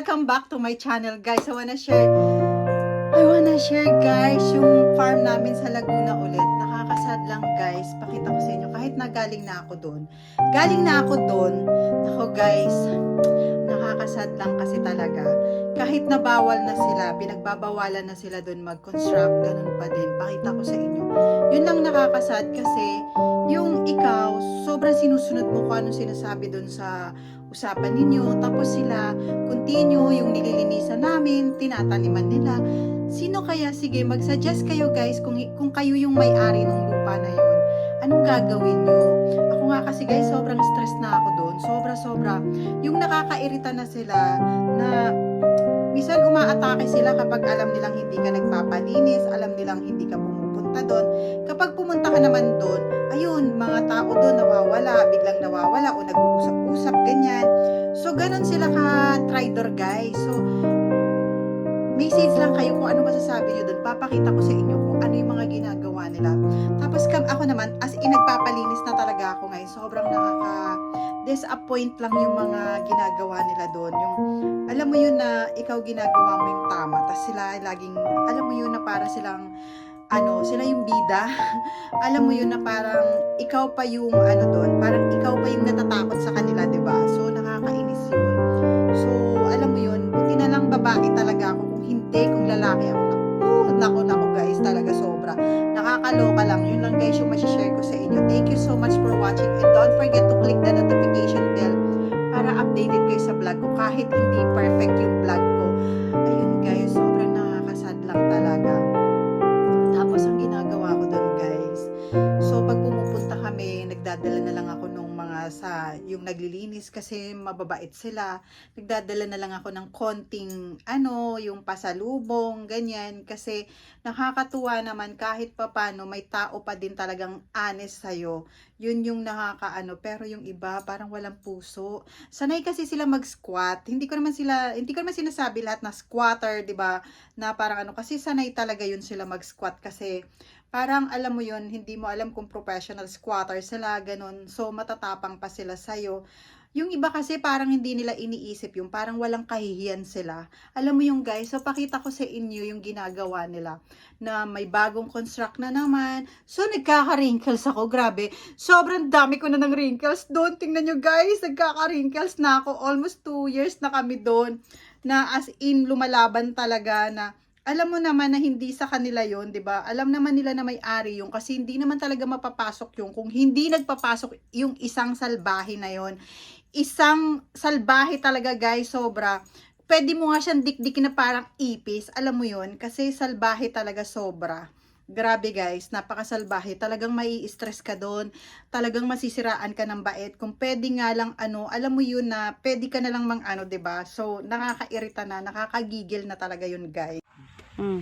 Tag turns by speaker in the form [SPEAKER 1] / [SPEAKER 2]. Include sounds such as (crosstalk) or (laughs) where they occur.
[SPEAKER 1] welcome back to my channel guys. I wanna share, I wanna share guys yung farm namin sa Laguna ulit. Kahit na galing na ako doon. Galing na ako doon. Ako guys, nakakasad lang kasi talaga. Kahit na bawal na sila, pinagbabawalan na sila doon mag-construct, ganun pa din. Pakita ko sa inyo. Yun lang nakakasad kasi yung ikaw, sobrang sinusunod mo kung anong sinasabi doon sa usapan ninyo. Tapos sila, continue yung nililinisan namin, tinataniman nila. Sino kaya, sige, mag-suggest kayo guys kung, kung kayo yung may-ari ng lupa na yun. Anong gagawin nyo? Ako nga kasi guys, sobrang stress na ako doon. Sobra-sobra. Yung nakakairita na sila na minsan umaatake sila kapag alam nilang hindi ka nagpapalinis, alam nilang hindi ka pumupunta doon. Kapag pumunta ka naman doon, ayun, mga tao doon nawawala, biglang nawawala o nag-uusap-usap, ganyan. So, ganun sila ka-trader, guys. So, message lang kayo kung ano masasabi nyo doon. Papakita ko sa inyo kung ano yung mga ginagawa nila. Tapos kam ako naman, as in nagpapalinis na talaga ako ngayon. Sobrang nakaka disappoint lang yung mga ginagawa nila doon. Yung alam mo yun na ikaw ginagawa mo yung tama. Tapos sila laging, alam mo yun na para silang ano, sila yung bida. (laughs) alam mo yun na parang ikaw pa yung ano doon, parang ikaw pa yung natatakot sa kanila, 'di ba? So nakakainis yun. So alam mo yun, buti na lang babae talaga ako hindi kung lalaki ako. Naku, naku, guys, talaga sobra. Nakakaloka lang. Yun lang guys yung share ko sa inyo. Thank you so much for watching and don't forget to click the notification bell para updated kayo sa vlog ko kahit hindi perfect yung vlog ko. Ayun guys, sobrang nakakasad lang talaga. Tapos ang ginagawa ko doon guys, so pag pumupunta kami, nagdadala na lang ako sa yung naglilinis kasi mababait sila. Nagdadala na lang ako ng konting ano, yung pasalubong, ganyan kasi nakakatuwa naman kahit papano may tao pa din talagang honest sa'yo. Yun yung nakakaano, pero yung iba parang walang puso. Sanay kasi sila mag-squat. Hindi ko naman sila, hindi ko naman sinasabi lahat na squatter, 'di ba? Na parang ano kasi sanay talaga yun sila mag-squat kasi parang alam mo yun, hindi mo alam kung professional squatter sila, ganun. So, matatapang pa sila sa'yo. Yung iba kasi parang hindi nila iniisip yung parang walang kahihiyan sila. Alam mo yung guys, so pakita ko sa inyo yung ginagawa nila na may bagong construct na naman. So nagkaka-wrinkles ako, grabe. Sobrang dami ko na ng wrinkles doon. Tingnan nyo guys, nagkaka-wrinkles na ako. Almost 2 years na kami doon na as in lumalaban talaga na alam mo naman na hindi sa kanila yon 'di ba? Alam naman nila na may-ari yung kasi hindi naman talaga mapapasok yung kung hindi nagpapasok yung isang salbahe na yon. Isang salbahe talaga guys, sobra. Pwede mo nga siyang dikdikin na parang ipis, alam mo yon kasi salbahe talaga sobra. Grabe guys, napakasalbahe. Talagang mai stress ka doon. Talagang masisiraan ka ng bait. Kung pwede nga lang ano, alam mo yun na pwede ka na lang mang ano, 'di ba? So nakakairita na, nakakagigil na talaga yun guys. Hmm.